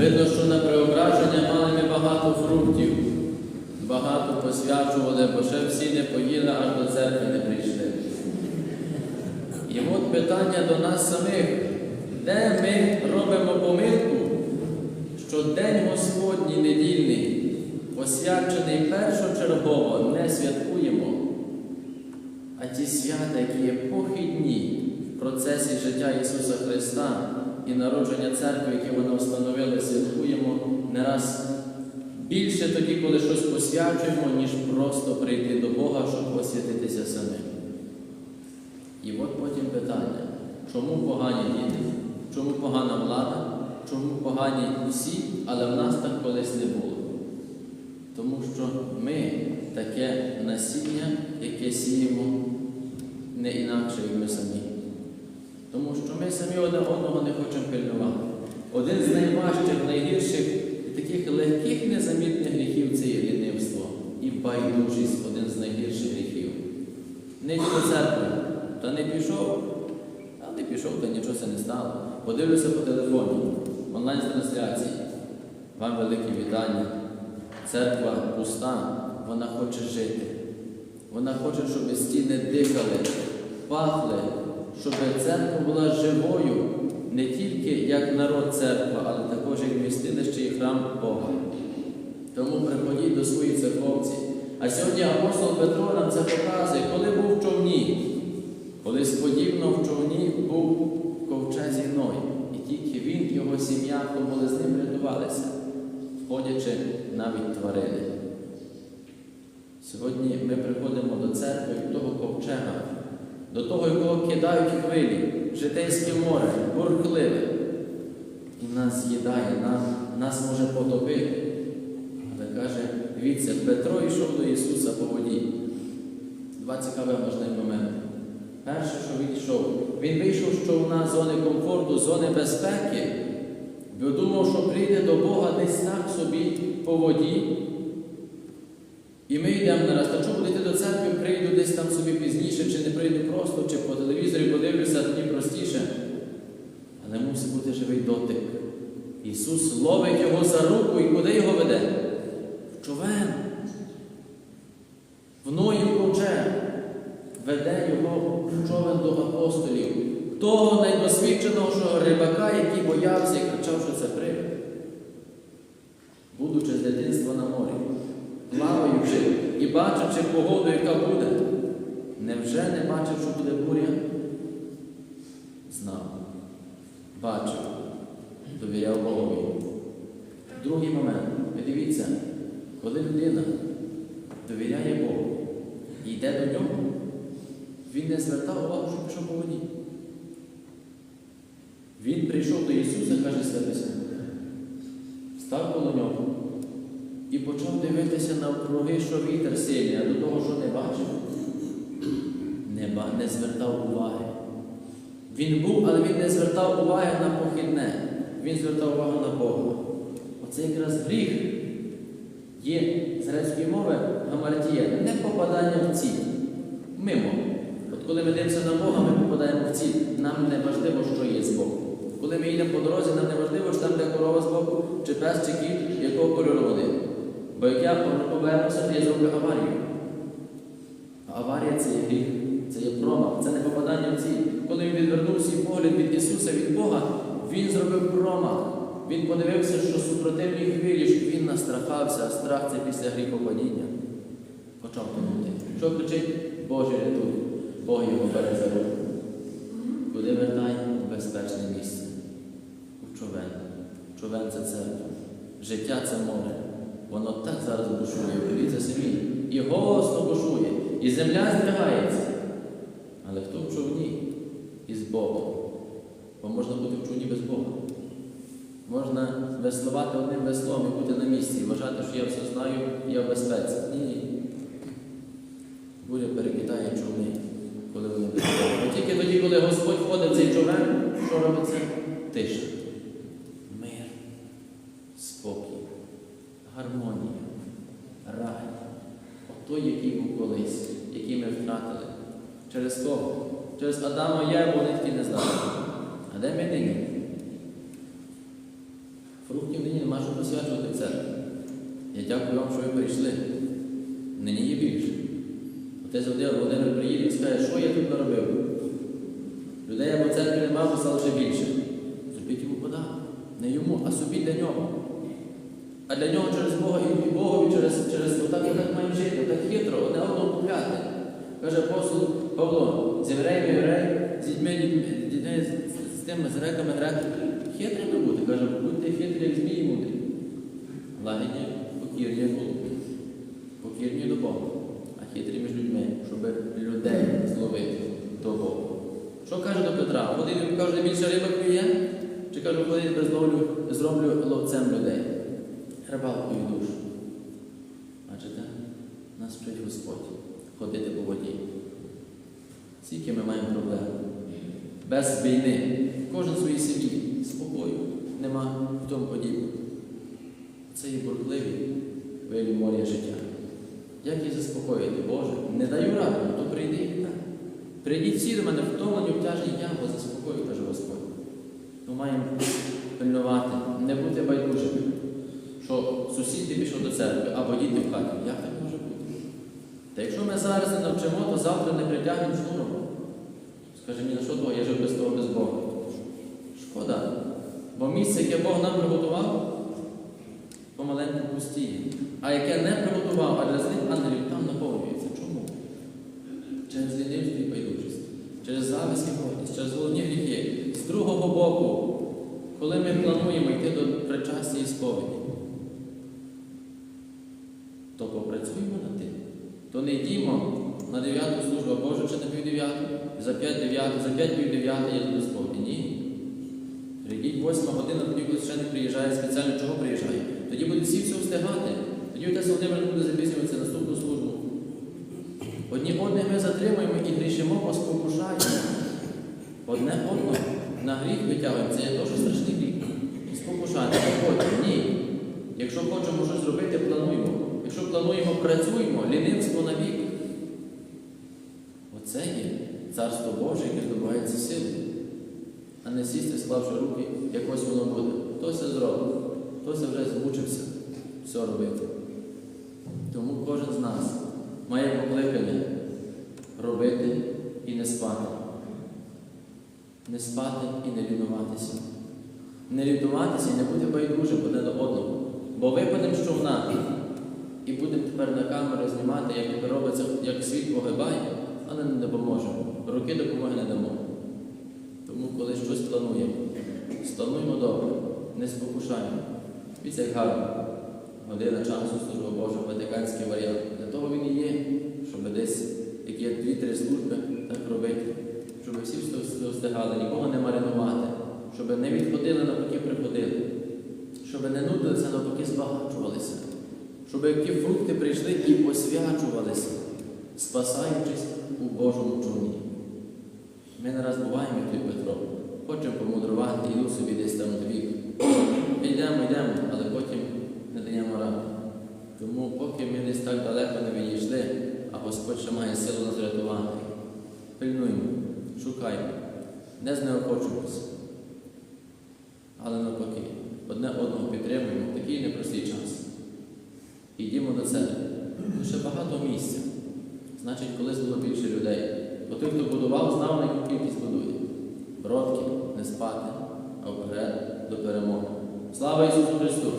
Видно, що на преображення мали ми багато фруктів, багато посвячували, бо ще всі не поїли, аж до церкви не прийшли. І от питання до нас самих, де ми робимо помилку, що День Господній недільний, освячений першочергово, не святкуємо, а ті свята, які є похідні в процесі життя Ісуса Христа і народження церкви, яке вона встановила, святкуємо не раз більше тоді, коли щось посвячуємо, ніж просто прийти до Бога, щоб освятитися самим. І от потім питання, чому погані діти, чому погана влада, чому погані усі, але в нас так колись не було. Тому що ми таке насіння, яке сіємо не інакше, як ми самі. Тому що ми самі одне одного не хочемо пильнувати. Один з найважчих, найгірших і таких легких незамітних гріхів це є лінивство і байдужість один з найгірших гріхів. Йди до церкви, та не пішов, а не пішов, та нічого не стало. Подивлюся по телефоні, онлайн-трансляції. Вам велике вітання. Церква пуста, вона хоче жити. Вона хоче, щоб стіни дихали, пахли, щоб церква була живою, не тільки як народ церква, але також як містилище і храм Бога. Тому приходіть до своїх церковців. А сьогодні апостол Петро нам це показує, коли був в човні, колись подібно в човні був ковчезі Ной. І тільки він його сім'я, хто були з ним рятувалися, входячи навіть тварини. Сьогодні ми приходимо до церкви від того ковчега, до того, якого кидають хвилі, житейське море, бурхливе. І нас з'їдає, нам, нас може потопити. Але каже, дивіться, Петро йшов до Ісуса по воді. Два цікаві важливі моменти. Перше, що він йшов, він вийшов з човна з зони комфорту, зони безпеки, бо думав, що прийде до Бога десь так собі по воді. І ми йдемо нараз, та чому йти до церкви, прийду десь там собі пізніше, чи не прийду просто, чи по телевізорі подивлюся, тоді простіше. Але мусить бути живий дотик. Ісус ловить його за руку і куди його веде? В човен. В Ноїв ковчег. Веде його в човен до апостолів. Того найдосвідченого рибака, який боявся і кричав, що це привид. Будучи з дитинства на морі, плаваючи і бачачи погоду, яка буде, невже не бачив, що буде буря? Знав, бачив, довіряв Богові. Другий момент. Ви дивіться, коли людина довіряє Богу і йде до нього, він не звертав увагу, що пішов по воді. Він прийшов до Ісуса, каже Святися, став коло нього і почав дивитися навкруги, що вітер сильний, а до того, що не бачив, не, не звертав уваги. Він був, але він не звертав уваги на похідне. Він звертав увагу на Бога. Оце якраз гріх є з грецької мови гамартія, не попадання в ціль. Мимо. От коли ми дивимося на Бога, ми попадаємо в ціль. Нам не важливо, що є збоку. Коли ми їдемо по дорозі, нам не важливо, що там де корова збоку, чи пес, чи кіт, якого кольору вони. Бо як я повернуся, то я зроблю аварію. А аварія це є гріх, це є промах, це не попадання в ціль. Коли він відвернув свій погляд від Ісуса, від Бога, він зробив промах. Він подивився, що супротивні хвилі, що він настрахався, а страх це після гріхопадіння. Почав тонути. Що кричить? Боже рятуй. Бог його бере. Куди вертай? У безпечне місце. У човен. Човен це церква. Життя це море. Воно так зараз бушує, дивіться самі. І голосно бушує, і земля здригається. Але хто в човні із Богом? Бо можна бути в човні без Бога. Можна веслувати одним веслом і бути на місці, і вважати, що я все знаю, і я в безпеці. Ні, ні. Буря перекидає човни, коли вони виходять. Бо тільки тоді, коли Господь входить в цей човен, що робиться? Тиша. Той, який був колись, який ми втратили. Через кого? Через Адама і Єву вони таки не знали. А де ми нині? Фрукт фруктів нині нема що посвячувати церкві. Я дякую вам, що ви прийшли. Нині є більше. Отець Володимир Володимир приїде і скаже, що я тут наробив. Людей або церкві нема, стало ще більше. Зробіть йому подарок. Не йому, а собі для нього. А для нього через Бога і Богові через, через отак, отак маємо жити, так хитро, одне одного купляти. Каже апостол Павло, з євреями єврей, з дітьми, дітьми, з, тими з греками греки. Хитрими бути, каже, будьте хитрі, як змії мудрі. Лагідні, покірні, голуби. Покірні до Бога, а хитрі між людьми, щоб людей зловити до Бога. Що каже до Петра? Ходи каже, більше рибок клює? Чи каже, ходи зроблю ловцем людей? Рибалкою душу. Бачите, нас вчить Господь ходити по воді. Скільки ми маємо проблем? Без війни. Кожен в своїй сім'ї. Спокою. Нема в тому подібного. Це є бурхливі хвилі моря життя. Як їх заспокоїти, Боже? Не даю ради, ну то прийди і так. Прийдіть всі до мене втомлені, обтяжені, я вас заспокою, каже Господь. Ми маємо пильнувати, не бути байдужими, що сусід пішов до церкви або діти в хаті. Як так може бути? Та якщо ми зараз не навчимо, то завтра не притягнемо шнуром. Скаже мені, на що того, я жив без того, без Бога. Шкода. Бо місце, яке Бог нам приготував, помаленьку пустіє. А яке не приготував, а для злих ангелів там наповнюється. Чому? Через лінивство байдужість, через зависть і гордість, через головні гріхи. З другого боку, коли ми плануємо йти до причастя і сповіді, то над тим. То не йдімо на 9 службу Божу чи на пів 9, за 5 9, за 5 пів 9 я до сповіді. Ні. Прийдіть 8 година, тоді коли священник приїжджає спеціально, чого приїжджає? Тоді будуть всі все встигати. Тоді отець Володимир не буде запізнюватися наступну службу. Одні одних ми затримуємо і грішимо, бо спокушаємо. Одне одного на гріх витягуємо. Це є дуже страшний гріх. Спокушаємо. Ні. Якщо хочемо щось зробити, плануємо. Якщо плануємо, працюємо, лінивство на вік. Оце є царство Боже, яке здобувається силою. А не сісти, склавши руки, якось воно буде. Хто це зробить, хто це вже змучився все робити. Тому кожен з нас має покликання робити і не спати. Не спати і не лінуватися. Не лінуватися і не бути байдужим одне до одного. Бо випадемо з човна і будемо тепер на камеру знімати, як робиться, як світ погибає, але не допоможемо. Руки допомоги не дамо. Тому, коли щось плануємо, сплануємо добре, не спокушаємо. Як гарно. Година часу служба Божа, ватиканський варіант. Для того він і є, щоб десь, як є дві-три служби, так робити, щоб всі встиг- встигали, нікого не маринувати, щоб не відходили, навпаки приходили, щоб не нудилися, навпаки збагачувалися, щоб ті фрукти прийшли і посвячувалися, спасаючись у Божому човні. Ми не раз буваємо, той Петро, хочемо помудрувати, іду собі десь там в вік. Йдемо, йдемо, але потім не даємо ради. Тому поки ми десь так далеко не відійшли, а Господь ще має силу нас рятувати, пильнуємо, шукаємо, не знеохочуємося. Але навпаки, одне одного підтримуємо в такий непростий час. Тут ще багато місця. Значить, колись було більше людей. Бо той, хто будував, знав, на яку кількість будує. Бродки, не спати, а вперед до перемоги. Слава Ісусу Христу!